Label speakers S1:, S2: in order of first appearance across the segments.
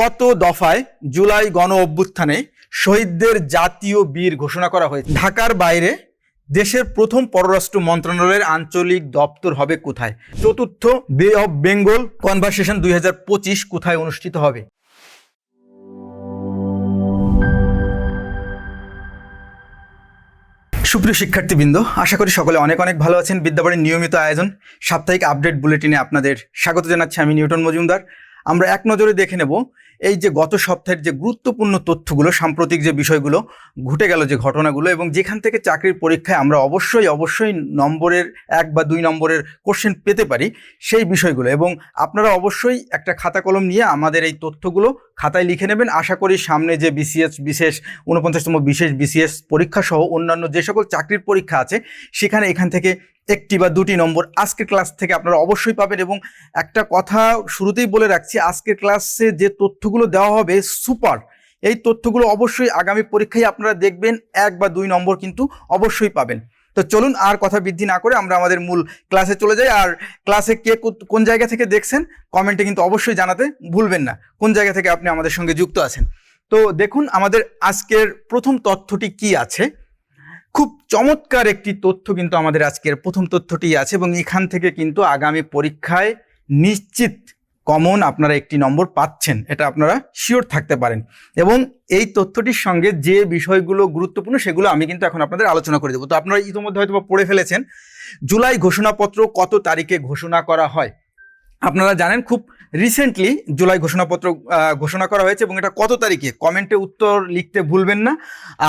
S1: কত দফায় জুলাই গণ অভ্যুত্থানে শহীদদের জাতীয় বীর ঘোষণা করা হয়েছে? ঢাকার বাইরে দেশের প্রথম পররাষ্ট্র মন্ত্রণালয়ের আঞ্চলিক দপ্তর হবে কোথায়? চতুর্থ বে অফ বেঙ্গল কনভারসেশন দুই কোথায় অনুষ্ঠিত হবে? সুপ্রিয় শিক্ষার্থীবৃন্দ, আশা করি সকলে অনেক অনেক ভালো আছেন। বিদ্যাবাড়ির নিয়মিত আয়োজন, সাপ্তাহিক আপডেট বুলেটিনে আপনাদের স্বাগত জানাচ্ছি আমি নিউটন মজুমদার। আমরা এক নজরে দেখে নেব এই যে গত সপ্তাহের যে গুরুত্বপূর্ণ তথ্যগুলো, সাম্প্রতিক যে বিষয়গুলো, ঘটে গেল যে ঘটনাগুলো এবং যেখান থেকে চাকরির পরীক্ষায় আমরা অবশ্যই অবশ্যই নম্বরের এক বা দুই নম্বরের কোশ্চেন পেতে পারি সেই বিষয়গুলো এবং আপনারা অবশ্যই একটা খাতা কলম নিয়ে আমাদের এই তথ্যগুলো খাতায় লিখে নেবেন। আশা করি সামনে যে বিসিএস, বিশেষ উনপঞ্চাশতম বিশেষ বিসিএস পরীক্ষা সহ অন্যান্য যে সকল চাকরির পরীক্ষা আছে, সেখানে এখান থেকে একটি বা দুটি নম্বর আজকের ক্লাস থেকে আপনারা অবশ্যই পাবেন এবং একটা কথা শুরুতেই বলে রাখছি, আজকের ক্লাসে যে তথ্যগুলো দেওয়া হবে সুপার এই তথ্যগুলো অবশ্যই আগামী পরীক্ষায় আপনারা দেখবেন, এক বা দুই নম্বর কিন্তু অবশ্যই পাবেন। তো চলুন আর কথা বৃদ্ধি না করে আমরা আমাদের মূল ক্লাসে চলে যাই। আর ক্লাসে কে কোন জায়গা থেকে দেখছেন কমেন্টে কিন্তু অবশ্যই জানাতে ভুলবেন না, কোন জায়গা থেকে আপনি আমাদের সঙ্গে যুক্ত আছেন। তো দেখুন, আমাদের আজকের প্রথম তথ্যটি কি আছে? খুব চমৎকার একটি তথ্য কিন্তু আমাদের আজকের প্রথম তথ্যটি আছে এবং এখান থেকে কিন্তু আগামী পরীক্ষায় নিশ্চিত কমন আপনারা একটি নম্বর পাচ্ছেন, এটা আপনারা শিওর থাকতে পারেন। এবং এই তথ্যটির সঙ্গে যে বিষয়গুলো গুরুত্বপূর্ণ সেগুলো আমি কিন্তু এখন আপনাদের আলোচনা করে দেবো। তো আপনারা ইতিমধ্যে হয়তো পড়ে ফেলেছেন, জুলাই ঘোষণাপত্র কত তারিখে ঘোষণা করা হয়? আপনারা জানেন খুব রিসেন্টলি জুলাই ঘোষণাপত্র ঘোষণা করা হয়েছে এবং এটা কত তারিখে? কমেন্টে উত্তর লিখতে ভুলবেন না।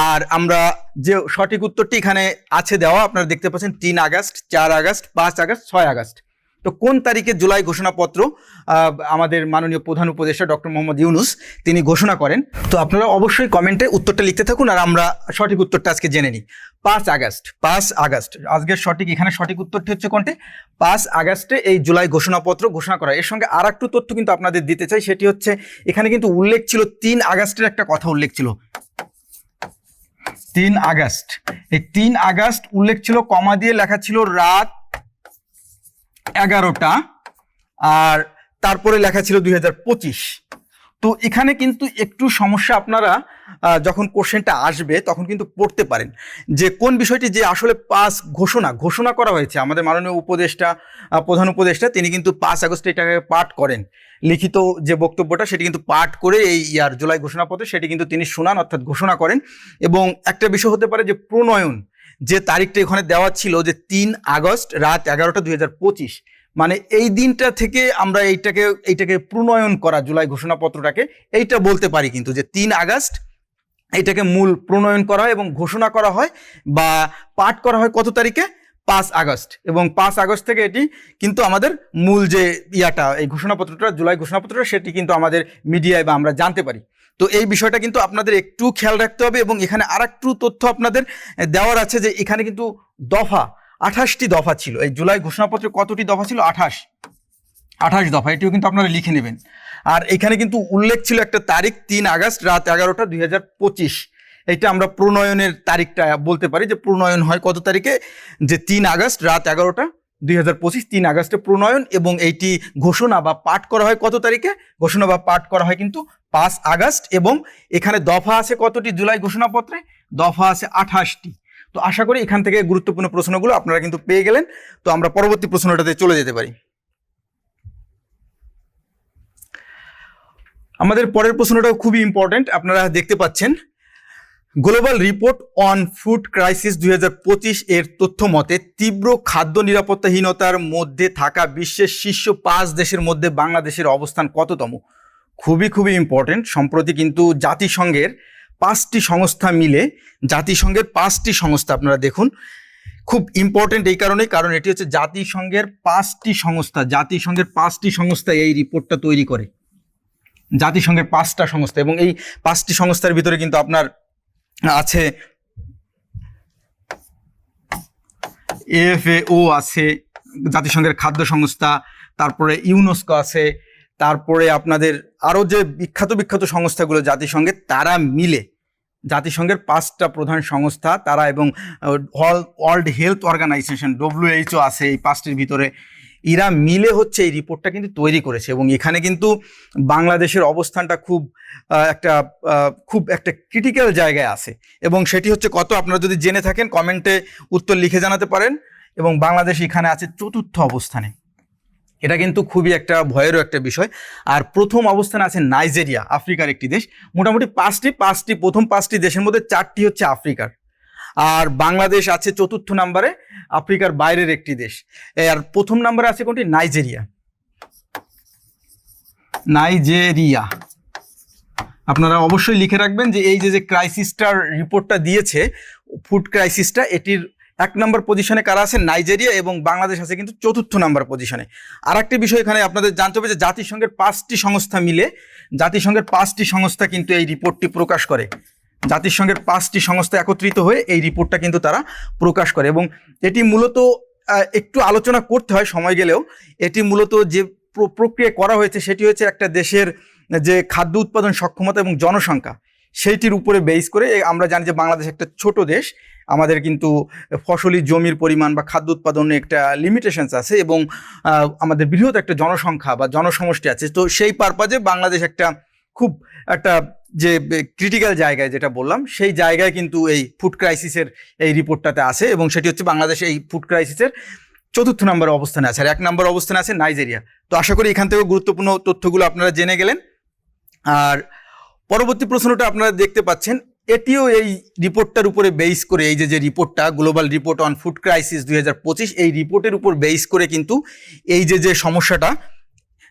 S1: আর আমরা যে সঠিক উত্তরটি এখানে আছে দেওয়া, আপনারা দেখতে পাচ্ছেন তিন আগস্ট, চার আগস্ট, পাঁচ আগস্ট, ছয় আগস্ট। তো কোন তারিখে জুলাই ঘোষণাপত্র আমাদের মাননীয় প্রধান উপদেষ্টা ডক্টর মোহাম্মদ ইউনুস তিনি ঘোষণা করেন? তো আপনারা অবশ্যই কমেন্টে উত্তরটা লিখতে থাকুন আর আমরা সঠিক উত্তরটা আজকে জেনে নিই। পাঁচ আগস্ট পাঁচ আগস্ট। আজকের সঠিক, এখানে সঠিক উত্তরটি হচ্ছে কোনটি? পাঁচ আগস্টে এই জুলাই ঘোষণাপত্র ঘোষণা করা। এর সঙ্গে আর একটু তথ্য কিন্তু আপনাদের দিতে চাই, সেটি হচ্ছে, এখানে কিন্তু উল্লেখ ছিল তিন আগস্টের একটা কথা উল্লেখ ছিল। তিন আগস্ট। এই তিন আগস্ট উল্লেখ ছিল, কমা দিয়ে লেখা ছিল রাত এগারোটা, আর তারপরে লেখা ছিল দুই হাজার পঁচিশ। তো এখানে কিন্তু একটু সমস্যা আপনারা যখন কোশ্চেনটা আসবে তখন কিন্তু পড়তে পারেন। যে কোন বিষয়টি যে আসলে পাস ঘোষণা ঘোষণা করা হয়েছে, আমাদের মাননীয় উপদেষ্টা প্রধান উপদেষ্টা, তিনি কিন্তু পাঁচ আগস্ট এটাকে পাঠ করেন। লিখিত যে বক্তব্যটা, সেটি কিন্তু পাঠ করে এই ইয়ার জুলাই ঘোষণাপত্রে সেটি কিন্তু তিনি শোনান, অর্থাৎ ঘোষণা করেন। এবং একটা বিষয় হতে পারে যে প্রণয়ন, যে তারিখটা এখানে দেওয়া ছিল যে তিন আগস্ট, রাত এগারোটা দুই হাজার পঁচিশ মানে এই দিনটা থেকে আমরা এইটাকে এইটাকে প্রণয়ন করা, জুলাই ঘোষণাপত্রটাকে, এইটা বলতে পারি কিন্তু যে তিন আগস্ট এটাকে মূল প্রণয়ন করা হয় এবং ঘোষণা করা হয় বা পাঠ করা হয় কত তারিখে? পাঁচ আগস্ট। এবং পাঁচ আগস্ট থেকে এটি কিন্তু আমাদের মূল যে ইয়াটা, এই ঘোষণাপত্রটা, জুলাই ঘোষণাপত্রটা, সেটি কিন্তু আমাদের মিডিয়ায় বা আমরা জানতে পারি। তো এই বিষয়টা কিন্তু আপনাদের একটু খেয়াল রাখতে হবে এবং এখানে আর একটু তথ্য আপনাদের দেওয়ার আছে যে এখানে কিন্তু দফা আঠাশটি দফা ছিল। এই জুলাই ঘোষণাপত্রে কতটি দফা ছিল? আঠাশ। আঠাশ দফা, এটিও কিন্তু আপনারা লিখে নেবেন। আর এখানে কিন্তু উল্লেখ ছিল একটা তারিখ, তিন আগস্ট, রাত এগারোটা, দুই হাজার পঁচিশ। এইটা আমরা প্রণয়নের তারিখটা বলতে পারি যে প্রণয়ন হয় কত তারিখে? যে তিন আগস্ট, রাত এগারোটা, দুই হাজার পঁচিশ, তিন আগস্টে প্রণয়ন এবং এইটি ঘোষণা বা পাঠ করা হয় কত তারিখে? ঘোষণা বা পাঠ করা হয় কিন্তু পাঁচ আগস্ট এবং এখানে দফা আছে কতটি জুলাই ঘোষণাপত্রে? দফা আছে আঠাশটি। তো আশা করি এখান থেকে গুরুত্বপূর্ণ প্রশ্নগুলো আপনারা কিন্তু পেয়ে গেলেন। তো আমরা পরবর্তী প্রশ্নটাতে চলে যেতে পারি। আমাদের পরের প্রশ্নটাও খুবই ইম্পর্ট্যান্ট আপনারা দেখতে পাচ্ছেন। Global report on food crisis দুই হাজার পঁচিশ এর তথ্য মতে, তীব্র খাদ্য নিরাপত্তাহীনতার মধ্যে থাকা বিশ্বের শীর্ষ পাঁচ দেশের মধ্যে বাংলাদেশের অবস্থান কততম? খুবই খুবই ইম্পর্ট্যান্ট সম্প্রতি কিন্তু জাতিসংঘের পাঁচটি সংস্থা মিলে, জাতিসংঘের পাঁচটি সংস্থা, আপনারা দেখুন, খুব ইম্পর্টেন্ট এই কারণেই কারণ এটি হচ্ছে জাতিসংঘের পাঁচটি সংস্থা, জাতিসংঘের পাঁচটি সংস্থা এই রিপোর্টটা তৈরি করে। জাতিসংঘের পাঁচটা সংস্থা, এবং এই পাঁচটি সংস্থার ভিতরে কিন্তু আপনার আছে এফএও আছে, জাতিসংঘের খাদ্য সংস্থা, তারপরে ইউনেস্কো আছে তারপরে আপনাদের আরও যে বিখ্যাত বিখ্যাত সংস্থাগুলো জাতিসংঘের তারা মিলে, জাতিসংঘের পাঁচটা প্রধান সংস্থা, তারা এবং ওয়ার্ল্ড হেলথ অর্গানাইজেশন ডব্লিউএইচও আছে এই পাঁচটির ভিতরে। এরা মিলে হচ্ছে এই রিপোর্টটা কিন্তু তৈরি করেছে এবং এখানে কিন্তু বাংলাদেশের অবস্থানটা খুব একটা খুব একটা ক্রিটিক্যাল জায়গায় আছে এবং সেটি হচ্ছে কত, আপনারা যদি জেনে থাকেন কমেন্টে উত্তর লিখে জানাতে পারেন এবং বাংলাদেশ এখানে আছে চতুর্থ অবস্থানে। এটা কিন্তু খুবই একটা ভয়েরও একটা বিষয়। আর প্রথম অবস্থানে আছে নাইজেরিয়া, আফ্রিকার একটি দেশ। মোটামুটি পাঁচটি পাঁচটি, প্রথম পাঁচটি দেশের মধ্যে চারটি হচ্ছে আফ্রিকার। আর বাংলাদেশ আছে চতুর্থ নাম্বারে, আফ্রিকার বাইরের একটি দেশ। আর প্রথম নাম্বারে আছে কোনটি? নাইজেরিয়া। নাইজেরিয়া। আপনারা অবশ্যই লিখে রাখবেন যে এই যে যে ক্রাইসিসটার রিপোর্টটা দিয়েছে ফুড ক্রাইসিসটা এটির এক নম্বর পজিশনে কারা আছে? নাইজেরিয়া এবং বাংলাদেশ আছে কিন্তু চতুর্থ নম্বর পজিশনে আর একটি বিষয় এখানে আপনাদের জানতে হবে যে জাতিসংঘের পাঁচটি সংস্থা মিলে জাতিসংঘের পাঁচটি সংস্থা কিন্তু এই রিপোর্টটি প্রকাশ করে। জাতিসংঘের পাঁচটি সংস্থা একত্রিত হয়ে এই রিপোর্টটা কিন্তু তারা প্রকাশ করে এবং এটি মূলত একটু আলোচনা করতে হয় সময় গেলেও, এটি মূলত যে প্র- প্রক্রিয়া করা হয়েছে সেটি হচ্ছে একটা দেশের যে খাদ্য উৎপাদন সক্ষমতা এবং জনসংখ্যা। সেইটির উপরে বেস করে আমরা জানি যে বাংলাদেশ একটা ছোট দেশ। আমাদের কিন্তু ফসলি জমির পরিমাণ বা খাদ্য উৎপাদনে একটা লিমিটেশনস আছে এবং আমাদের বৃহৎ একটা জনসংখ্যা বা জনসমষ্টি আছে। তো সেই পারপাজে বাংলাদেশ একটা খুব একটা যে ক্রিটিক্যাল জায়গায় যেটা বললাম, সেই জায়গায় কিন্তু এই ফুড ক্রাইসিসের এই রিপোর্টটাতে আছে এবং সেটি হচ্ছে বাংলাদেশ এই ফুড ক্রাইসিসের চতুর্থ নম্বর অবস্থানে আছে। আর এক নম্বর অবস্থানে আছে নাইজেরিয়া তো আশা করি এখান থেকেও গুরুত্বপূর্ণ তথ্যগুলো আপনারা জেনে গেলেন। আর পরবর্তী প্রশ্নটা আপনারা দেখতে পাচ্ছেন। এটিও এই রিপোর্টটার উপরে বেস করে, এই যে যে রিপোর্টটা global report on food crisis দুই হাজার পঁচিশ, এই রিপোর্টের উপর বেস করে কিন্তু এই যে যে সমস্যাটা,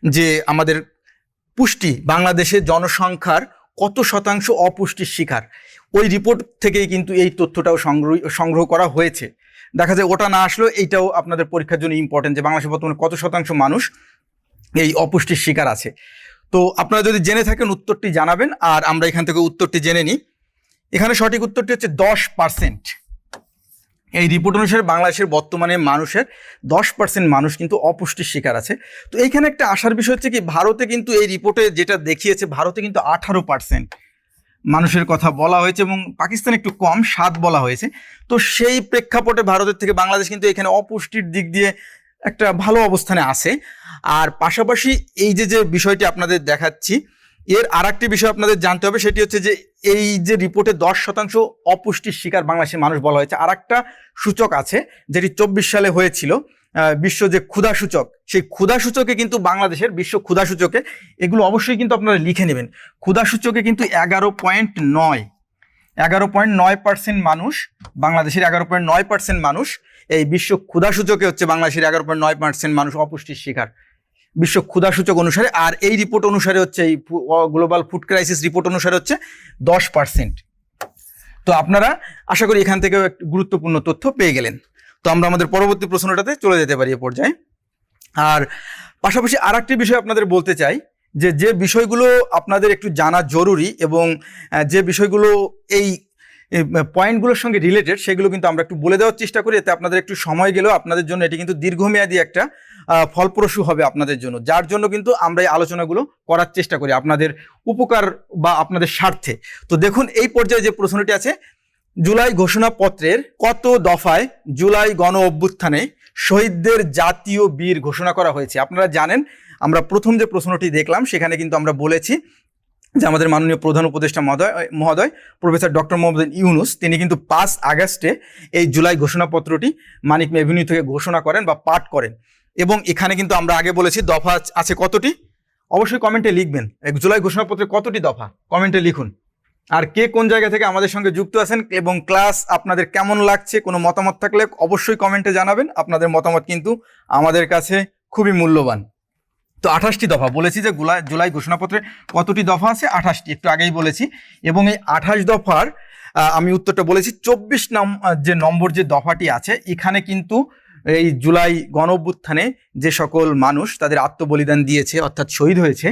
S1: যে আমাদের পুষ্টি বাংলাদেশের জনসংখ্যার কত শতাংশ অপুষ্টির শিকার, ওই রিপোর্ট থেকেই কিন্তু এই তথ্যটাও সংগ্রহ সংগ্রহ করা হয়েছে। দেখা যায়, ওটা না আসলেও এইটাও আপনাদের পরীক্ষার জন্য ইম্পর্টেন্ট যে বাংলাদেশে বর্তমানে কত শতাংশ মানুষ এই অপুষ্টির শিকার আছে। তো আপনারা যদি জেনে থাকেন উত্তরটি জানাবেন, আর আমরা এখান থেকে উত্তরটি জেনে নিই। এখানে সঠিক উত্তরটি হচ্ছে দশ পার্সেন্ট এই রিপোর্ট অনুসারে বাংলাদেশের বর্তমানে মানুষের দশ পার্সেন্ট মানুষ কিন্তু অপুষ্টির শিকার আছে। তো এইখানে একটা আসার বিষয় হচ্ছে কি, ভারতে কিন্তু এই রিপোর্টে যেটা দেখিয়েছে, ভারতে কিন্তু আঠারো পার্সেন্ট মানুষের কথা বলা হয়েছে এবং পাকিস্তান একটু কম, সাত বলা হয়েছে। তো সেই প্রেক্ষাপটে ভারতের থেকে বাংলাদেশ কিন্তু এখানে অপুষ্টির দিক দিয়ে একটা ভালো অবস্থানে আছে। আর পাশাপাশি এই যে যে বিষয়টি আপনাদের দেখাচ্ছি, এর আর একটি বিষয় আপনাদের জানতে হবে, সেটি হচ্ছে যে, এই যে রিপোর্টে দশ শতাংশ অপুষ্টির শিকার বাংলাদেশের মানুষ বলা হয়েছে। আর একটা সূচক আছে, যেটি চব্বিশ সালে হয়েছিল বিশ্ব যে ক্ষুধা সূচক, সেই ক্ষুধা সূচকে কিন্তু বাংলাদেশের বিশ্ব ক্ষুধা সূচকে, এগুলো অবশ্যই কিন্তু আপনারা লিখে নেবেন। ক্ষুধা সূচকে কিন্তু এগারো পয়েন্ট নয়, এগারো পয়েন্ট নয় পার্সেন্ট মানুষ, বাংলাদেশের এগারো পয়েন্ট নয় পার্সেন্ট মানুষ এই বিশ্ব ক্ষুধা সূচকে হচ্ছে বাংলাদেশের এগারো পয়েন্ট নয় পার্সেন্ট মানুষ অপুষ্টির শিকার। বিশ্ব ক্ষুধা সূচক অনুসারে, আর এই রিপোর্ট অনুসারে হচ্ছে এই গ্লোবাল ফুড ক্রাইসিস রিপোর্ট অনুসারে হচ্ছে দশ পার্সেন্ট তো আপনারা আশা করি এখান থেকেও একটু গুরুত্বপূর্ণ তথ্য পেয়ে গেলেন। তো আমরা আমাদের পরবর্তী প্রশ্নটাতে চলে যেতে পারি এ পর্যায়ে। আর পাশাপাশি আর একটি বিষয় আপনাদের বলতে চাই, যে যে বিষয়গুলো আপনাদের একটু জানা জরুরি এবং যে বিষয়গুলো এই এই পয়েন্টগুলোর সঙ্গে রিলেটেড সেগুলো কিন্তু আমরা একটু বলে দেওয়ার চেষ্টা করি, এতে আপনাদের একটু সময় গেলেও আপনাদের জন্য এটি কিন্তু দীর্ঘমেয়াদী একটা ফলপ্রসূ হবে আপনাদের জন্য, যার জন্য কিন্তু আমরা এই আলোচনাগুলো করার চেষ্টা করি আপনাদের উপকার বা আপনাদের স্বার্থে। তো দেখুন, এই পর্যায়ে যে প্রশ্নটি আছে, জুলাই ঘোষণাপত্রের কত দফায় জুলাই গণ অভ্যুত্থানে শহীদদের জাতীয় বীর ঘোষণা করা হয়েছে? আপনারা জানেন, আমরা প্রথম যে প্রশ্নটি দেখলাম, সেখানে কিন্তু আমরা বলেছি যে আমাদের মাননীয় প্রধান উপদেষ্টা মহোদয় মহোদয়, প্রফেসর ডক্টর মোহাম্মদ ইউনুস, তিনি কিন্তু পাঁচ আগস্টে এই জুলাই ঘোষণাপত্রটি মানিক মেভিনিউ থেকে ঘোষণা করেন বা পাঠ করেন। এবং এখানে কিন্তু আমরা আগে বলেছি দফা আছে কতটি? অবশ্যই কমেন্টে লিখবেন। জুলাই ঘোষণাপত্রে কতটি দফা? কমেন্টে লিখুন। আর কে কোন জায়গা থেকে আমাদের সঙ্গে যুক্ত আছেন এবং ক্লাস আপনাদের কেমন লাগছে, কোনো মতামত থাকলে অবশ্যই কমেন্টে জানাবেন। আপনাদের মতামত কিন্তু আমাদের কাছে খুবই মূল্যবান। তো আঠাশটি দফা বলেছি যে গুলা জুলাই ঘোষণাপত্রে কতটি দফা আছে? আঠাশটি, একটু আগেই বলেছি। এবং এই আঠাশ দফার আমি উত্তরটা বলেছি, চব্বিশ নাম যে নম্বর যে দফাটি আছে, এখানে কিন্তু এই জুলাই গণ অভ্যুত্থানে যে সকল মানুষ তাদের আত্মবলিদান দিয়েছে, অর্থাৎ শহীদ হয়েছে,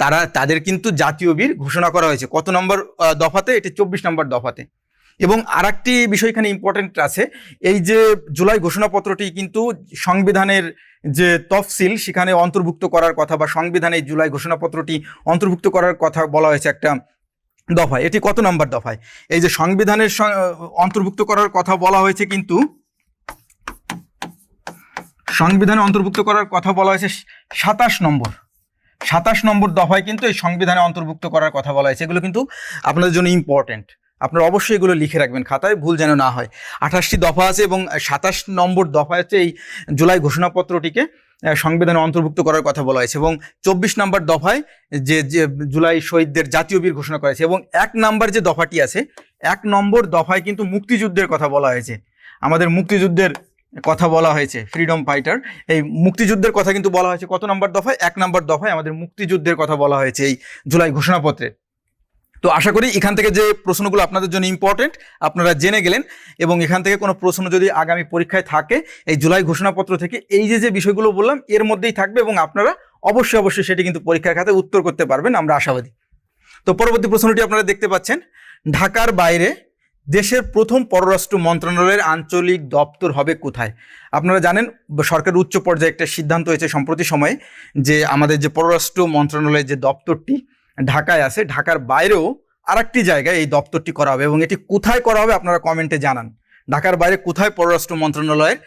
S1: তারা তাদের কিন্তু জাতীয় বীর ঘোষণা করা হয়েছে। কত নম্বর দফাতে? এটি চব্বিশ নম্বর দফাতে। এবং আর বিষয় এখানে ইম্পর্টেন্ট আছে, এই যে জুলাই ঘোষণাপত্রটি কিন্তু সংবিধানের যে তফসিল, সেখানে অন্তর্ভুক্ত করার কথা বা সংবিধানে জুলাই ঘোষণাপত্রটি অন্তর্ভুক্ত করার কথা বলা হয়েছে একটা দফায়। এটি কত নম্বর দফায়? এই যে সংবিধানের অন্তর্ভুক্ত করার কথা বলা হয়েছে কিন্তু সংবিধানে অন্তর্ভুক্ত করার কথা বলা হয়েছে সাতাশ নম্বর। সাতাশ নম্বর দফায় কিন্তু এই সংবিধানে অন্তর্ভুক্ত করার কথা বলা হয়েছে। এগুলো কিন্তু আপনাদের জন্য ইম্পর্টেন্ট আপনারা অবশ্যই এগুলো লিখে রাখবেন খাতায়, ভুল যেন না হয়। আঠাশটি দফা আছে এবং সাতাশ নম্বর দফা আছে এই জুলাই ঘোষণাপত্রটিকে সংবিধানে অন্তর্ভুক্ত করার কথা বলা হয়েছে এবং চব্বিশ নম্বর দফায় যে জুলাই শহীদদের জাতীয় বীর ঘোষণা করা হয়েছে এবং এক নম্বর যে দফাটি আছে, এক নম্বর দফায় কিন্তু মুক্তিযুদ্ধের কথা বলা হয়েছে। আমাদের মুক্তিযুদ্ধের কথা বলা হয়েছে, ফ্রিডম ফাইটার। এই মুক্তিযুদ্ধের কথা কিন্তু বলা হয়েছে কত নম্বর দফায়? এক নম্বর দফায় আমাদের মুক্তিযুদ্ধের কথা বলা হয়েছে এই জুলাই ঘোষণাপত্রে। তো আশা করি এখান থেকে যে প্রশ্নগুলো আপনাদের জন্য ইম্পর্টেন্ট আপনারা জেনে গেলেন এবং এখান থেকে কোনো প্রশ্ন যদি আগামী পরীক্ষায় থাকে, এই জুলাই ঘোষণাপত্র থেকে এই যে যে বিষয়গুলো বললাম, এর মধ্যেই থাকবে এবং আপনারা অবশ্যই অবশ্যই সেটি কিন্তু পরীক্ষার খাতে উত্তর করতে পারবেন, আমরা আশাবাদী। তো পরবর্তী প্রশ্নটি আপনারা দেখতে পাচ্ছেন, ঢাকার বাইরে দেশের প্রথম পররাষ্ট্র মন্ত্রণালয়ের আঞ্চলিক দপ্তর হবে কোথায়? আপনারা জানেন সরকারের উচ্চ পর্যায়ে একটা সিদ্ধান্ত হয়েছে সম্প্রতি সময়ে যে আমাদের যে পররাষ্ট্র মন্ত্রণালয়ের যে দপ্তরটি ঢাকায় আছে। ঢাকার বাইরেও আরেকটি জায়গায় এই দপ্তরটি করা হবে এবং এটি কোথায় করা হবে আপনারা কমেন্টে জানান। ঢাকার বাইরে কোথায় পররাষ্ট্র মন্ত্রণালয়ের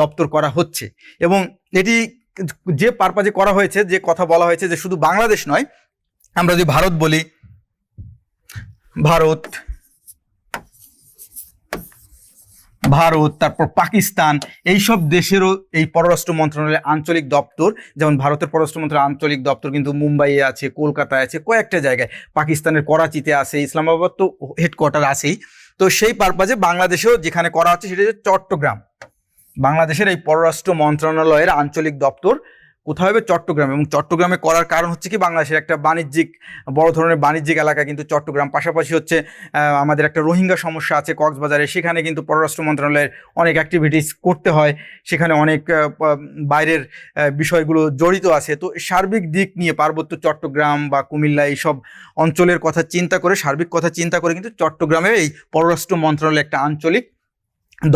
S1: দপ্তর করা হচ্ছে এবং এটি যে পারপাজে করা হয়েছে, যে কথা বলা হয়েছে যে শুধু বাংলাদেশ নয়, আমরা যদি ভারত বলি, ভারত ভারত, তারপর পাকিস্তান এই সব দেশেরও এই পররাষ্ট্র মন্ত্রণালয়ের আঞ্চলিক দপ্তর, যেমন ভারতের পররাষ্ট্র মন্ত্রণালয়ের আঞ্চলিক দপ্তর কিন্তু মুম্বাইয়ে আছে, কলকাতায় আছে, কয়েকটা জায়গায়। পাকিস্তানের করাচিতে আছে, ইসলামাবাদ তো হেডকোয়ার্টার আছেই। তো সেই পারপাজে বাংলাদেশেও যেখানে করা হচ্ছে সেটা হচ্ছে চট্টগ্রাম। বাংলাদেশের এই পররাষ্ট্র মন্ত্রণালয়ের আঞ্চলিক দপ্তর কোথায় হবে? চট্টগ্রাম। এবং চট্টগ্রামে করার কারণ হচ্ছে কি? বাংলাদেশের একটা বাণিজ্যিক, বড় ধরনের বাণিজ্যিক এলাকা কিন্তু চট্টগ্রাম। পাশাপাশি হচ্ছে আমাদের একটা রোহিঙ্গা সমস্যা আছে কক্সবাজারে। সেখানে কিন্তু পররাষ্ট্র মন্ত্রণালয়ের অনেক অ্যাক্টিভিটিস করতে হয়। সেখানে অনেক বাইরের বিষয়গুলো জড়িত আছে। তো সার্বিক দিক নিয়ে পার্বত্য চট্টগ্রাম বা কুমিল্লা এইসব অঞ্চলের কথা চিন্তা করে, সার্বিক কথা চিন্তা করে কিন্তু চট্টগ্রামে এই পররাষ্ট্র মন্ত্রণালয়ের একটা আঞ্চলিক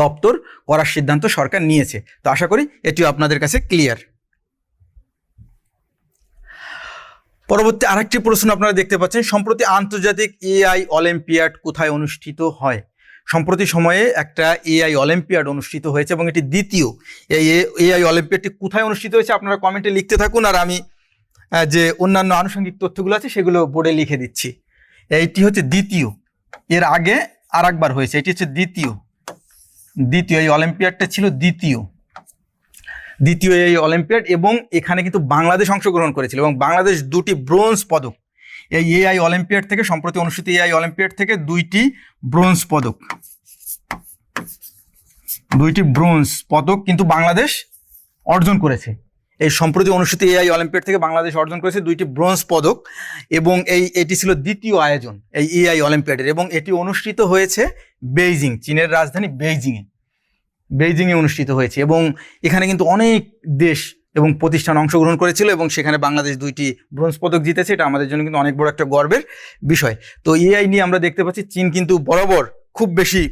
S1: দপ্তর করার সিদ্ধান্ত সরকার নিয়েছে। তো আশা করি এটিও আপনাদের কাছে ক্লিয়ার পরবর্তী আরেকটি প্রশ্ন আপনারা দেখতে পাচ্ছেন, সম্প্রতি আন্তর্জাতিক এআই অলিম্পিয়াড কোথায় অনুষ্ঠিত হয়? সম্প্রতি সময়ে একটা এআই অলিম্পিয়াড অনুষ্ঠিত হয়েছে এবং এটি দ্বিতীয়। এই এআই অলিম্পিয়াডটি কোথায় অনুষ্ঠিত হয়েছে আপনারা কমেন্টে লিখতে থাকুন আর আমি যে অন্যান্য আনুষঙ্গিক তথ্যগুলো আছে সেগুলো বোর্ডে লিখে দিচ্ছি। এইটি হচ্ছে দ্বিতীয়। এর আগে আর একবার হয়েছে, এটি হচ্ছে দ্বিতীয়। দ্বিতীয়, এই অলিম্পিয়াডটা ছিল দ্বিতীয়। দ্বিতীয় এই অলিম্পিয়াড এবং এখানে কিন্তু বাংলাদেশ অংশগ্রহণ করেছিল এবং বাংলাদেশ দুটি ব্রোঞ্জ পদক। এই এআই অলিম্পিয়াড থেকে, সম্প্রতি অনুষ্ঠিত এআই অলিম্পিয়াড থেকে দুইটি ব্রোঞ্জ পদক। দুইটি ব্রোঞ্জ পদক কিন্তু বাংলাদেশ অর্জন করেছে। এই সম্প্রতি অনুষ্ঠিত এআই অলিম্পিয়াড থেকে বাংলাদেশ অর্জন করেছে দুইটি ব্রোঞ্জ পদক এবং এই, এটি ছিল দ্বিতীয় আয়োজন এই এআই অলিম্পিয়াডের এবং এটি অনুষ্ঠিত হয়েছে বেইজিং, চীনের রাজধানী বেইজিংয়ে। বেইজিংয়ে অনুষ্ঠিত হয়েছে এবং এখানে কিন্তু অনেক দেশ এবং প্রতিষ্ঠান অংশগ্রহণ করেছিল এবং সেখানে বাংলাদেশ দুইটি ব্রোঞ্জ পদক জিতেছে। এটা আমাদের জন্য কিন্তু অনেক বড় একটা গর্বের বিষয়। তো এআই নিয়ে আমরা দেখতে পাচ্ছি, চীন কিন্তু বরাবর খুব বেশি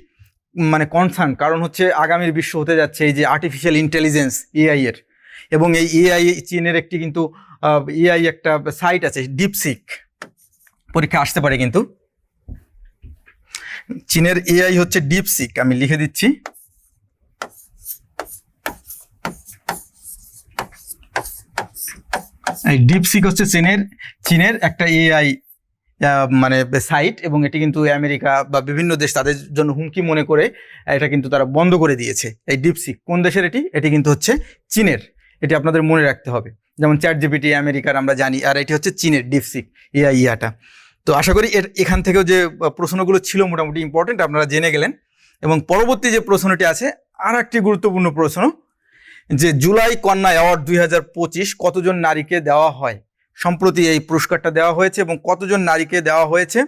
S1: মানে কনসার্ন কারণ হচ্ছে আগামীর বিশ্ব হতে যাচ্ছে এই যে আর্টিফিশিয়াল ইন্টেলিজেন্স এআই এর। এবং এই এআই চীনের একটি কিন্তু এআই একটা সাইট আছে ডিপসিক পরীক্ষা আসতে পারে কিন্তু। চীনের এআই হচ্ছে ডিপসিক আমি লিখে দিচ্ছি। ডিপসিক হচ্ছে চীনের চীনের একটা এআই মানে সাইট এবং এটি কিন্তু আমেরিকা বা বিভিন্ন দেশ তাদের জন্য হুমকি মনে করে, এটা কিন্তু তারা বন্ধ করে দিয়েছে। এই ডিপসিক কোন দেশের এটি? এটি কিন্তু হচ্ছে চীনের। এটি আপনাদের মনে রাখতে হবে। যেমন চ্যাট জিপিটি আমেরিকার আমরা জানি, আর এটি হচ্ছে চীনের ডিপসিক এআই ইয়াটা তো আশা করি এর, এখান থেকেও যে প্রশ্নগুলো ছিল মোটামুটি ইম্পর্টেন্ট আপনারা জেনে গেলেন। এবং পরবর্তী যে প্রশ্নটি আছে আর একটি গুরুত্বপূর্ণ প্রশ্ন যে জুলাই কন্যা অ্যাওয়ার্ড দুই হাজার পঁচিশ কতজন নারীকে দেওয়া হয়, সম্প্রতি এই পুরস্কারটা দেওয়া হয়েছে এবং কতজন নারীকে দেওয়া হয়েছে,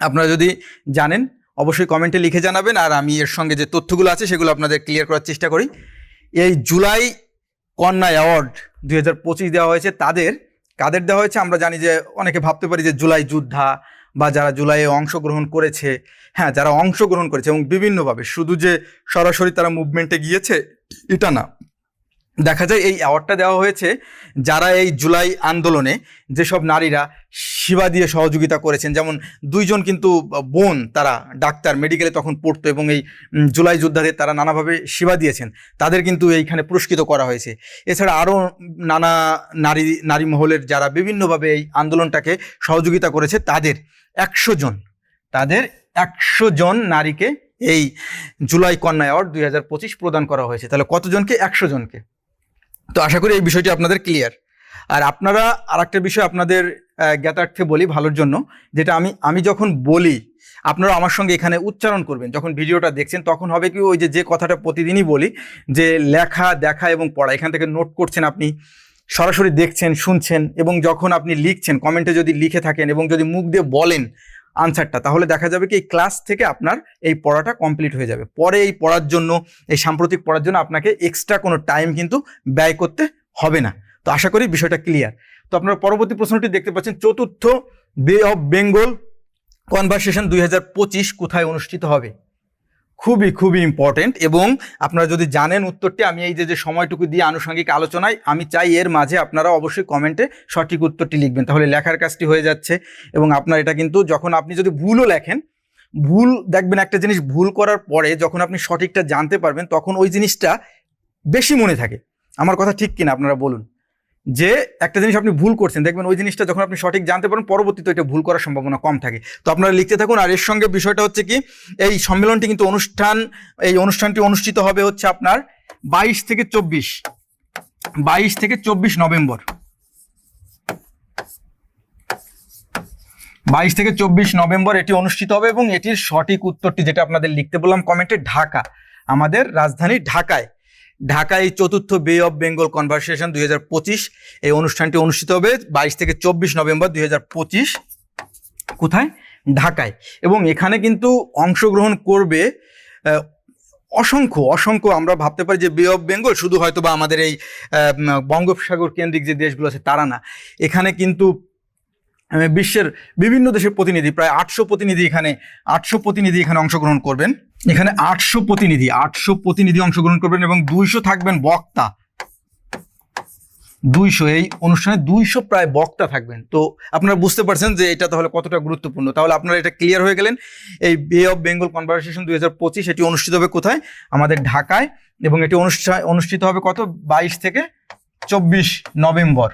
S1: আপনারা যদি জানেন, অবশ্যই কমেন্টে লিখে জানাবেন আর আমি এর সঙ্গে যে তথ্যগুলো আছে সেগুলো আপনাদের ক্লিয়ার করার চেষ্টা করি। এই জুলাই কন্যা অ্যাওয়ার্ড দুই হাজার পঁচিশ দেওয়া হয়েছে, তাদের, কাদের দেওয়া হয়েছে? আমরা জানি যে অনেকে ভাবতে পারি যে জুলাই যোদ্ধা বা যারা জুলাইয়ে অংশগ্রহণ করেছে হ্যাঁ যারা অংশগ্রহণ করেছে এবং বিভিন্নভাবে, শুধু যে সরাসরি তারা মুভমেন্টে গিয়েছে, এটা না। দেখা যায় এই অ্যাওয়ার্ডটা দেওয়া হয়েছে যারা এই জুলাই আন্দোলনে যেসব নারীরা সেবা দিয়ে সহযোগিতা করেছেন, যেমন দুইজন কিন্তু বোন তারা ডাক্তার মেডিকেলে তখন পড়তো এবং এই জুলাই যোদ্ধাদের তারা নানাভাবে সেবা দিয়েছেন, তাদের কিন্তু এইখানে পুরস্কৃত করা হয়েছে। এছাড়া আরও নানা নারী নারী মহলের যারা বিভিন্নভাবে এই আন্দোলনটাকে সহযোগিতা করেছে, তাদের একশো জন, তাদের একশো জন নারীকে এই জুলাই কন্যা অ্যাওয়ার্ড দুই হাজার পঁচিশ প্রদান করা হয়েছে। তাহলে কতজনকে? একশো জনকে। তো আশা করি এই বিষয়টি আপনাদের ক্লিয়ার আর আপনারা আর একটা বিষয় আপনাদের জ্ঞাতার্থে বলি ভালোর জন্য, যেটা আমি আমি যখন বলি, আপনারা আমার সঙ্গে এখানে উচ্চারণ করবেন। যখন ভিডিওটা দেখছেন, তখন হবে কি ওই যে যে কথাটা প্রতিদিনই বলি, যে লেখা, দেখা এবং পড়া, এখান থেকে নোট করছেন আপনি, সরাসরি দেখছেন, শুনছেন এবং যখন আপনি লিখছেন কমেন্টে যদি লিখে থাকেন এবং যদি মুখ দিয়ে বলেন আনসারটা তাহলে দেখা যাবে কি, এই ক্লাস থেকে আপনার এই পড়াটা কমপ্লিট হয়ে যাবে। পরে এই পড়ার জন্য, এই সাম্প্রতিক পড়ার জন্য আপনাকে এক্সট্রা কোনো টাইম কিন্তু ব্যয় করতে হবে না। তো আশা করি বিষয়টা ক্লিয়ার তো আপনারা পরবর্তী প্রশ্নটি দেখতে পাচ্ছেন, চতুর্থ বে অফ বেঙ্গল কনভারসেশন দুই হাজার পঁচিশ কোথায় অনুষ্ঠিত হবে? খুবই খুবই ইম্পর্টেন্ট এবং আপনারা যদি জানেন উত্তরটি, আমি এই যে যে সময়টুকু দিয়ে আনুষঙ্গিক আলোচনায়, আমি চাই এর মাঝে আপনারা অবশ্যই কমেন্টে সঠিক উত্তরটি লিখবেন। তাহলে লেখার কাজটি হয়ে যাচ্ছে এবং আপনার এটা কিন্তু যখন আপনি যদি ভুলও লেখেন, ভুল দেখবেন একটা জিনিস ভুল করার পরে যখন আপনি সঠিকটা জানতে পারবেন, তখন ওই জিনিসটা বেশি মনে থাকে। আমার কথা ঠিক কিনা আপনারা বলুন? যে একটা জিনিস আপনি ভুল করছেন, দেখবেন ওই জিনিসটা যখন আপনি সঠিক জানতে পারেন, পরবর্তীতে এটা ভুল করার সম্ভাবনা কম থাকে। তো আপনারা লিখতে থাকুন, আর এর সঙ্গে বিষয়টা হচ্ছে কি, এই সম্মেলনটি কিন্তু অনুষ্ঠান, এই অনুষ্ঠানটি অনুষ্ঠিত হবে হচ্ছে আপনার বাইশ থেকে চব্বিশ, বাইশ থেকে চব্বিশ নভেম্বর। বাইশ থেকে চব্বিশ নভেম্বর এটি অনুষ্ঠিত হবে এবং এটির সঠিক উত্তরটি যেটা আপনাদের লিখতে বললাম কমেন্টে, ঢাকা, আমাদের রাজধানী ঢাকায়। ঢাকায় এই চতুর্থ বে অফ বেঙ্গল কনভারসেশন দুই হাজার পঁচিশ। এই অনুষ্ঠানটি অনুষ্ঠিত হবে বাইশ থেকে চব্বিশ নভেম্বর দুই হাজার পঁচিশ। কোথায়? ঢাকায়। এবং এখানে কিন্তু অংশগ্রহণ করবে অসংখ্য অসংখ্য আমরা ভাবতে পারি যে বে অফ বেঙ্গল শুধু হয়তো বা আমাদের এই বঙ্গোপসাগর কেন্দ্রিক যে দেশগুলো আছে তারা না। এখানে কিন্তু বিশ্বের বিভিন্ন দেশের প্রতিনিধি, প্রায় আটশো প্রতিনিধি এখানে, আটশো প্রতিনিধি এখানে অংশগ্রহণ করবেন। এখানে আটশো প্রতিনিধি আটশো প্রতিনিধি অংশগ্রহণ করবেন এবং দুইশো থাকবেন বক্তা। দুইশো, এই অনুষ্ঠানে দুইশো প্রায় বক্তা থাকবেন। তো আপনারা বুঝতে পারছেন যে এটা তাহলে কতটা গুরুত্বপূর্ণ। তাহলে আপনারা এটা ক্লিয়ার হয়ে গেলেন। এই বে অফ বেঙ্গল কনভারসেশন দুই হাজার পঁচিশ, এটি অনুষ্ঠিত হবে কোথায়? আমাদের ঢাকায়। এবং এটি অনুষ্ঠান অনুষ্ঠিত হবে কত? বাইশ থেকে চব্বিশ নভেম্বর।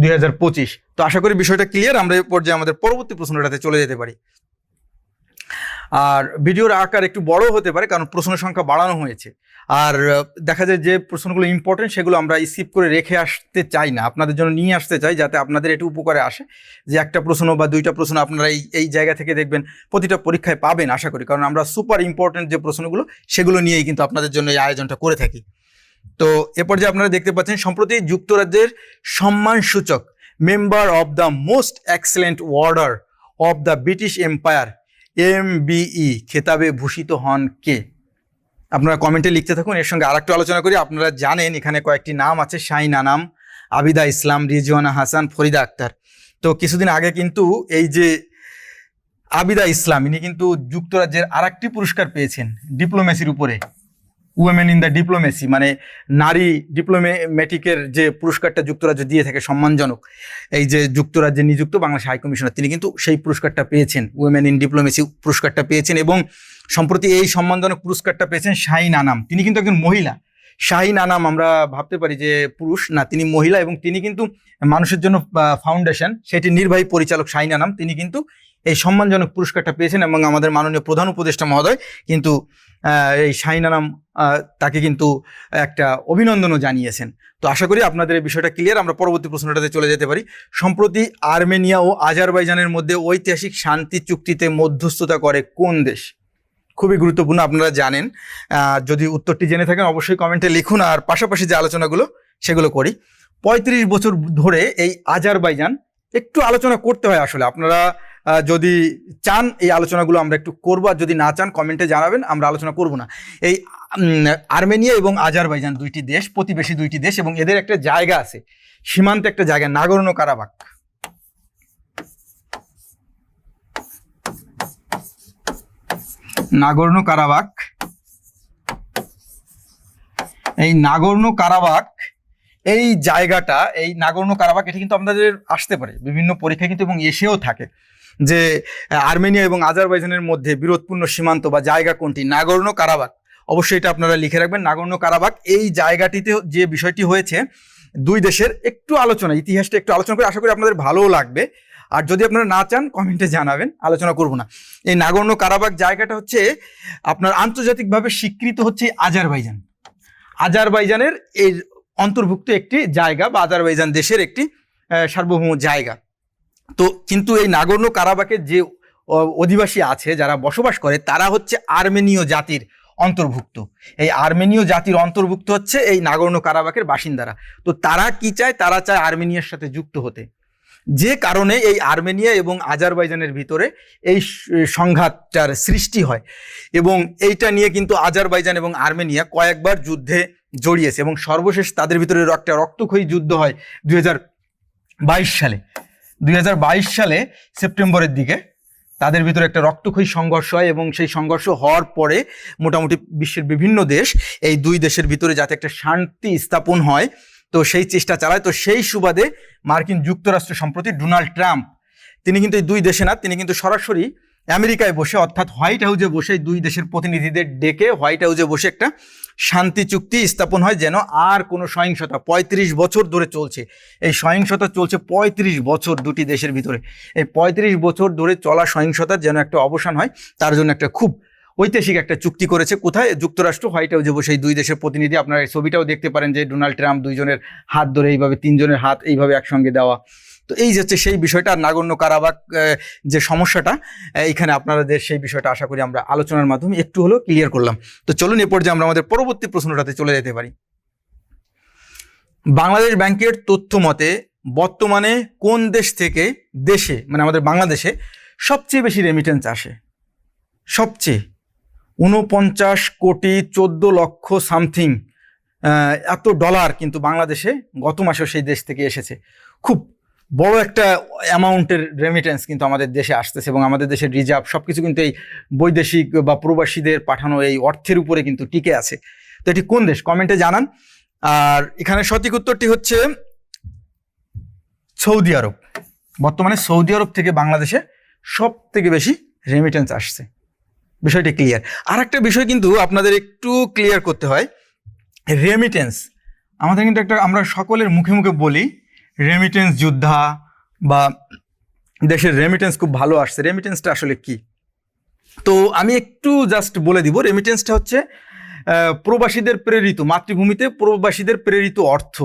S1: দুই হাজার পঁচিশ। তো আশা করি বিষয়টা ক্লিয়ার আমরা পর্যায়ে আমাদের পরবর্তী প্রশ্নটাতে চলে যেতে পারি। আর ভিডিওর আকার একটু বড় হতে পারে, কারণ প্রশ্নের সংখ্যা বাড়ানো হয়েছে। আর দেখা যায় যে প্রশ্নগুলো ইম্পর্টেন্ট সেগুলো আমরা স্কিপ করে রেখে আসতে চাই না। আপনাদের জন্য নিয়ে আসতে চাই, যাতে আপনাদের এটি উপকারে আসে। যে একটা প্রশ্ন বা দুইটা প্রশ্ন আপনারা এই এই জায়গা থেকে দেখবেন, প্রতিটা পরীক্ষায় পাবেন, আশা করি। কারণ আমরা সুপার ইম্পর্টেন্ট যে প্রশ্নগুলো, সেগুলো নিয়েই কিন্তু আপনাদের জন্য এই আয়োজনটা করে থাকি। তো এরপর যে আপনারা দেখতে পাচ্ছেন, সম্প্রতি যুক্তরাজ্যের সম্মানসূচক member of the most excellent order of the British Empire, M B E খেতাবে ভূষিত হন কে? আপনারা কমেন্টে লিখতে থাকুন, এর সঙ্গে আরেকটু আলোচনা করি। আপনারা জানেন, এখানে কয়েকটি নাম আছে শাহিন আনাম আবিদা ইসলাম, রিজওয়ানা হাসান, ফরিদা আক্তার। তো কিছুদিন আগে কিন্তু এই যে আবিদা ইসলাম, ইনি কিন্তু যুক্তরাজ্যের আরেকটি পুরস্কার পেয়েছেন, ডিপ্লোমেসির উপরে। উইমেন ইন দ্য ডিপ্লোমেসি মানে নারী ডিপ্লোমেটিকের যে পুরস্কারটা যুক্তরাজ্য দিয়ে থাকে সম্মানজনক, এই যে যুক্তরাজ্যে নিযুক্ত বাংলাদেশ হাই কমিশনার তিনি কিন্তু সেই পুরস্কারটা পেয়েছেন উইমেন ইন ডিপ্লোমেসি পুরস্কারটা পেয়েছেন এবং সম্প্রতি এই সম্মানজনক পুরস্কারটা পেয়েছেন শাহিন আনাম তিনি কিন্তু একজন মহিলা। শাহিন আনাম আমরা ভাবতে পারি যে পুরুষ, না, তিনি মহিলা এবং তিনি কিন্তু মানুষের জন্য ফাউন্ডেশন সেটি নির্বাহী পরিচালক শাহিন আনাম তিনি কিন্তু এই সম্মানজনক পুরস্কারটা পেয়েছেন এবং আমাদের মাননীয় প্রধান উপদেষ্টা মহোদয় কিন্তু এই শাহিন আনাম তাকে কিন্তু একটা অভিনন্দনও জানিয়েছেন। তো আশা করি আপনাদের এই বিষয়টা ক্লিয়ার আমরা পরবর্তী প্রশ্নটাতে চলে যেতে পারি। সম্প্রতি আর্মেনিয়া ও আজারবাইজানের মধ্যে ঐতিহাসিক শান্তি চুক্তিতে মধ্যস্থতা করে কোন দেশ? খুবই গুরুত্বপূর্ণ, আপনারা জানেন। যদি উত্তরটি জেনে থাকেন, অবশ্যই কমেন্টে লিখুন। আর পাশাপাশি যে আলোচনাগুলো, সেগুলো করি। পঁয়ত্রিশ বছর ধরে এই আজারবাইজান, একটু আলোচনা করতে হয় আসলে। আপনারা যদি চান এই আলোচনাগুলো আমরা একটু করব, আর যদি না চান কমেন্টে জানাবেন, আমরা আলোচনা করব না। এই আর্মেনিয়া এবং আজারবাইজান দুইটি দেশ, প্রতিবেশী দুইটি দেশ, এবং এদের একটা জায়গা আছে, সীমান্তে একটা জায়গা নাগরণ কারাবাক নাগর্ণ কারাবাক এই নাগর্ণ কারাবাক এই জায়গাটা, এই নাগর্ণ কারাবাক এটা কিন্তু আপনাদের আসতে পারে। বিভিন্ন পরীক্ষা কিন্তু, এবং এসেও থাকে। যে আর্মেনিয়া এবং আজারবাইজানের মধ্যে বিরোধপূর্ণ সীমান্ত বা জায়গা কোনটি? নাগর্ণ কারাবাক অবশ্যই এটা আপনারা লিখে রাখবেন নাগর্ণ কারাবাক এই জায়গাটিতে যে বিষয়টি হয়েছে, দুই দেশের একটু আলোচনা, ইতিহাসটা একটু আলোচনা করে আশা করি আপনাদের ভালোও লাগবে। আর যদি আপনারা না চান, কমেন্টে জানাবেন, আলোচনা করব না। এই নাগর্ণ কারাবাক জায়গাটা হচ্ছে, আপনার আন্তর্জাতিকভাবে স্বীকৃত হচ্ছে আজারবাইজান। আজারবাইজানের এই অন্তর্ভুক্ত একটি জায়গা বা আজারবাইজান দেশের একটি সার্বভৌম জায়গা। তো কিন্তু এই নাগর্ণ কারাবাকের যে অধিবাসী আছে, যারা বসবাস করে, তারা হচ্ছে আর্মেনীয় জাতির অন্তর্ভুক্ত। এই আর্মেনীয় জাতির অন্তর্ভুক্ত হচ্ছে এই নাগর্ণ কারাবাকের বাসিন্দারা। তো তারা কি চায়? তারা চায় আর্মেনিয়ার সাথে যুক্ত হতে। যে কারণে এই আর্মেনিয়া এবং আজারবাইজানের ভিতরে এই সংঘাতটার সৃষ্টি হয়। এবং এইটা নিয়ে কিন্তু আজারবাইজান এবং আর্মেনিয়া কয়েকবার যুদ্ধে জড়িয়েছে এবং সর্বশেষ তাদের ভিতরে একটা রক্তক্ষয়ী যুদ্ধ হয় দুই সালে। দুই হাজার বাইশ সালে সেপ্টেম্বরের দিকে তাদের ভিতরে একটা রক্তক্ষয়ী সংঘর্ষ হয় এবং সেই সংঘর্ষ হওয়ার পরে মোটামুটি বিশ্বের বিভিন্ন দেশ এই দুই দেশের ভিতরে যাতে একটা শান্তি স্থাপন হয়, তো সেই চেষ্টা চালায়। তো সেই সুবাদে মার্কিন যুক্তরাষ্ট্র সম্প্রতি ডোনাল্ড ট্রাম্প, তিনি কিন্তু এই দুই দেশে না, তিনি কিন্তু সরাসরি আমেরিকায় বসে, অর্থাৎ হোয়াইট হাউসে বসে দুই দেশের প্রতিনিধিদের ডেকে হোয়াইট হাউসে বসে একটা শান্তি চুক্তি স্থাপন হয় যেন আর কোনো সহিংসতা পঁয়ত্রিশ বছর ধরে চলছে। এই সহিংসতা চলছে পঁয়ত্রিশ বছর দুটি দেশের ভিতরে। এই পঁয়ত্রিশ বছর ধরে চলা সহিংসতার যেন একটা অবসান হয়, তার জন্য একটা খুব ঐতিহাসিক একটা চুক্তি করেছে। কোথায়? যুক্তরাষ্ট্র। হোয়াইট হাউসে বসে এই দুই দেশের প্রতিনিধি আপনারা এই ছবিটাও দেখতে পারেন যে ডোনাল্ড ট্রাম্প দুইজনের হাত ধরে এইভাবে, তিনজনের হাত এইভাবে একসঙ্গে দেওয়া। তো এই যে হচ্ছে সেই বিষয়টা নাগণ্য কারাবাক যে সমস্যাটা আহ, এইখানে আপনাদের সেই বিষয়টা আশা করি আমরা আলোচনার মাধ্যমে একটু হলেও ক্লিয়ার করলাম। তো চলুন এ পর্যায়ে আমরা আমাদের পরবর্তী প্রশ্নটাতে চলে যেতে পারি। বাংলাদেশ ব্যাংকের তথ্য মতে বর্তমানে কোন দেশ থেকে দেশে মানে আমাদের বাংলাদেশে সবচেয়ে বেশি রেমিটেন্স আসে? সবচেয়ে। উনপঞ্চাশ কোটি চোদ্দ লক্ষ সামথিং এত ডলার কিন্তু বাংলাদেশে গত মাসেও সেই দেশ থেকে এসেছে। খুব বড় একটা অ্যামাউন্টের রেমিটেন্স কিন্তু আমাদের দেশে আসতেছে এবং আমাদের দেশের রিজার্ভ সব কিছু কিন্তু এই বৈদেশিক বা প্রবাসীদের পাঠানো এই অর্থের উপরে কিন্তু টিকে আছে। তো এটি কোন দেশ? কমেন্টে জানান। আর এখানে সঠিক উত্তরটি হচ্ছে সৌদি আরব। বর্তমানে সৌদি আরব থেকে বাংলাদেশে সব থেকে বেশি রেমিটেন্স আসছে। বিষয়টি ক্লিয়ার আর একটা বিষয় কিন্তু আপনাদের একটু ক্লিয়ার করতে হয়। রেমিটেন্স আমাদের কিন্তু একটা আমরা সকলের মুখে মুখে বলি রেমিটেন্স যোদ্ধা বা দেশের রেমিটেন্স খুব ভালো আসছে। রেমিটেন্সটা আসলে কি? তো আমি একটু জাস্ট বলে দিব রেমিটেন্সটা হচ্ছে প্রবাসীদের প্রেরিত, মাতৃভূমিতে প্রবাসীদের প্রেরিত অর্থ।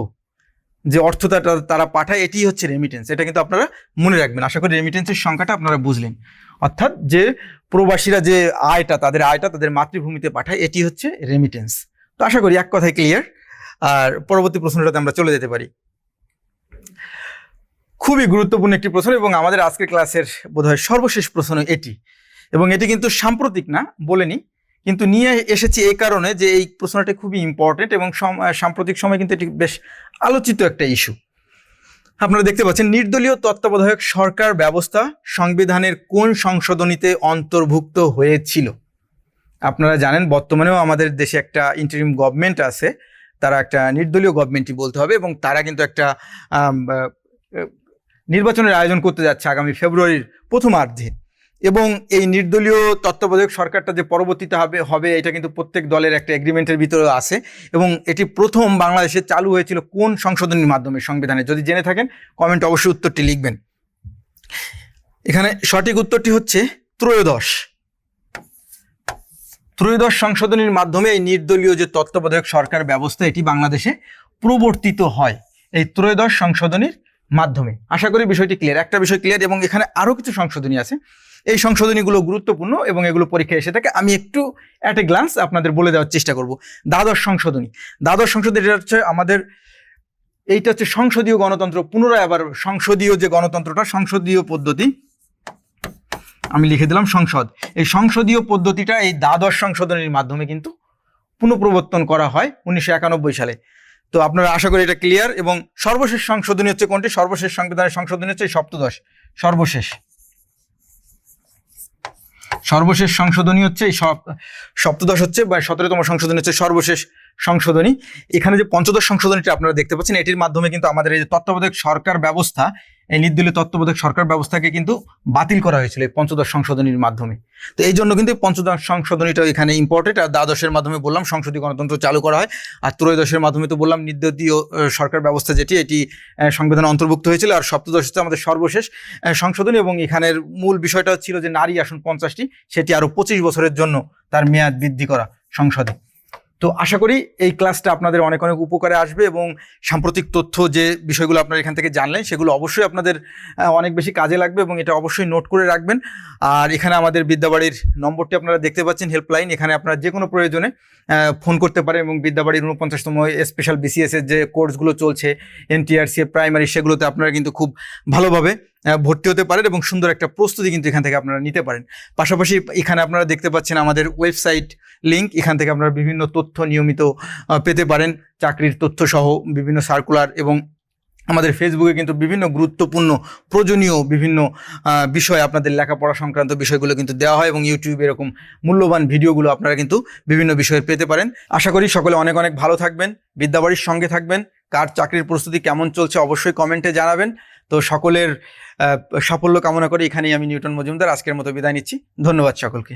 S1: যে অর্থটা তারা পাঠায় এটি হচ্ছে রেমিটেন্স এটা কিন্তু আপনারা মনে রাখবেন। আশা করি রেমিটেন্সের সংখ্যাটা আপনারা বুঝলেন। অর্থাৎ যে প্রবাসীরা যে আয়টা, তাদের আয়টা তাদের মাতৃভূমিতে পাঠায়, এটি হচ্ছে রেমিটেন্স তো আশা করি এক কথায় ক্লিয়ার আর পরবর্তী প্রশ্নটাতে আমরা চলে যেতে পারি। খুবই গুরুত্বপূর্ণ একটি প্রশ্ন এবং আমাদের আজকের ক্লাসের বোধহয় সর্বশেষ প্রশ্ন এটি। এবং এটি কিন্তু সাম্প্রতিক না, বলেনি, কিন্তু নিয়ে এসেছি এই কারণে যে এই প্রশ্নটি খুবই ইম্পর্টেন্ট এবং সম- সাম্প্রতিক সময় কিন্তু এটি বেশ আলোচিত একটা ইস্যু আপনারা দেখতে পাচ্ছেন, নির্দলীয় তত্ত্বাবধায়ক সরকার ব্যবস্থা সংবিধানের কোন সংশোধনীতে অন্তর্ভুক্ত হয়েছিল? আপনারা জানেন, বর্তমানেও আমাদের দেশে একটা ইন্টারিম গভর্নমেন্ট আছে, তারা একটা নির্দলীয় গভর্নমেন্টই বলতে হবে এবং তারা কিন্তু একটা নির্বাচনের আয়োজন করতে যাচ্ছে আগামী ফেব্রুয়ারির প্রথমার্ধে এবং এই নির্দলীয় তত্ত্বাবধায়ক সরকারটা যে পরবর্তীতে হবে হবে, এটা কিন্তু প্রত্যেক দলের একটা এগ্রিমেন্টের ভিতরে আছে। এবং এটি প্রথম বাংলাদেশে চালু হয়েছিল কোন সংশোধনীর মাধ্যমে সংবিধানে? যদি জেনে থাকেন কমেন্ট অবশ্যই উত্তরটি লিখবেন। এখানে সঠিক উত্তরটি হচ্ছে ত্রয়োদশ। ত্রয়োদশ সংশোধনীর মাধ্যমে এই নির্দলীয় যে তত্ত্বাবধায়ক সরকার ব্যবস্থা, এটি বাংলাদেশে প্রবর্তিত হয়। এই ত্রয়োদশ সংশোধনীর মাধ্যমে। আশা করি বিষয়টি ক্লিয়ার একটা বিষয় ক্লিয়ার এবং এখানে আরও কিছু সংশোধনী আছে। এই সংশোধনীগুলো গুরুত্বপূর্ণ এবং এগুলো পরীক্ষায় এসে থাকে। আমি একটু অ্যাট এ গ্লান্স আপনাদের বলে দেওয়ার চেষ্টা করব। দ্বাদশ সংশোধনী। দ্বাদশ সংশোধনী, এটা হচ্ছে আমাদের, এইটা হচ্ছে সংসদীয় গণতন্ত্র পুনরায় আবার সংসদীয় যে গণতন্ত্রটা, সংসদীয় পদ্ধতি। আমি লিখে দিলাম সংসদ। এই সংসদীয় পদ্ধতিটা এই দ্বাদশ সংশোধনীর মাধ্যমে কিন্তু পুনঃপ্রবর্তন করা হয় উনিশশো একানব্বই সালে। তো আপনারা আশা করি এটা ক্লিয়ার এবং সর্বশেষ সংশোধনী হচ্ছে কোনটি? সর্বশেষ সংবিধানের সংশোধনী হচ্ছে সপ্তদশ। সর্বশেষ। সর্বশেষ সংশোধনী হচ্ছে এই সপ- সপ্তদশ হচ্ছে বা সতেরোতম সংশোধনী হচ্ছে সর্বশেষ সংশোধনী। এখানে যে পঞ্চদশ সংশোধনীটা আপনারা দেখতে পাচ্ছেন, এটির মাধ্যমে কিন্তু আমাদের এই যে তত্ত্বাবধায়ক সরকার ব্যবস্থা এই নির্দলীয় তত্ত্বাবধায়ক সরকার ব্যবস্থাকে কিন্তু বাতিল করা হয়েছিল এই পঞ্চদশ সংশোধনীর মাধ্যমে। তো এই জন্য কিন্তু পঞ্চদশ সংশোধনীটা এখানে ইম্পর্টেন্ট আর দ্বাদশের মাধ্যমে বললাম সংসদীয় গণতন্ত্র চালু করা হয়, আর ত্রয়োদশের মাধ্যমে তো বললাম নির্দলীয় সরকার ব্যবস্থা যেটি, এটি সংবিধানে অন্তর্ভুক্ত হয়েছিল, আর সপ্তদশ হচ্ছে আমাদের সর্বশেষ সংশোধনী, এবং এখানের মূল বিষয়টা ছিল যে নারী আসন পঞ্চাশটি, সেটি আরও পঁচিশ বছরের জন্য তার মেয়াদ বৃদ্ধি করা সংসদে। তো আশা করি এই ক্লাসটা আপনাদের অনেক অনেক উপকারে আসবে এবং সাম্প্রতিক তথ্য যে বিষয়গুলো আপনারা এখান থেকে জানলেন, সেগুলো অবশ্যই আপনাদের অনেক বেশি কাজে লাগবে এবং এটা অবশ্যই নোট করে রাখবেন। আর এখানে আমাদের বিদ্যাবাড়ির নম্বরটি আপনারা দেখতে পাচ্ছেন হেল্পলাইন এখানে আপনারা যে কোনো প্রয়োজনে ফোন করতে পারেন এবং বিদ্যাবাড়ির উনপঞ্চাশতম স্পেশাল বিসিএস এর যে কোর্সগুলো চলছে এনটিআরসি প্রাইমারি সেগুলোতে আপনারা কিন্তু খুব ভালোভাবে ভর্তি হতে পারেন এবং সুন্দর একটা প্রস্তুতি কিন্তু এখান থেকে আপনারা নিতে পারেন। পাশাপাশি এখানে আপনারা দেখতে পাচ্ছেন আমাদের ওয়েবসাইট লিংক এখান থেকে আপনারা বিভিন্ন তথ্য নিয়মিত পেতে পারেন। চাকরির তথ্য সহ বিভিন্ন সার্কুলার এবং আমাদের ফেসবুকে কিন্তু বিভিন্ন গুরুত্বপূর্ণ, প্রয়োজনীয় বিভিন্ন বিষয় আপনাদের লেখাপড়া সংক্রান্ত বিষয়গুলো কিন্তু দেওয়া হয় এবং ইউটিউবে এরকম মূল্যবান ভিডিওগুলো আপনারা কিন্তু বিভিন্ন বিষয়ে পেতে পারেন। আশা করি সকলে অনেক অনেক ভালো থাকবেন বিদ্যাবাড়ির সঙ্গে থাকবেন। কার চাকরির প্রস্তুতি কেমন চলছে অবশ্যই কমেন্টে জানাবেন। তো সকলের সাফল্য কামনা করে এখানেই আমি নিউটন মজুমদার, আজকের মতো বিদায় নিচ্ছি। ধন্যবাদ সকলকে।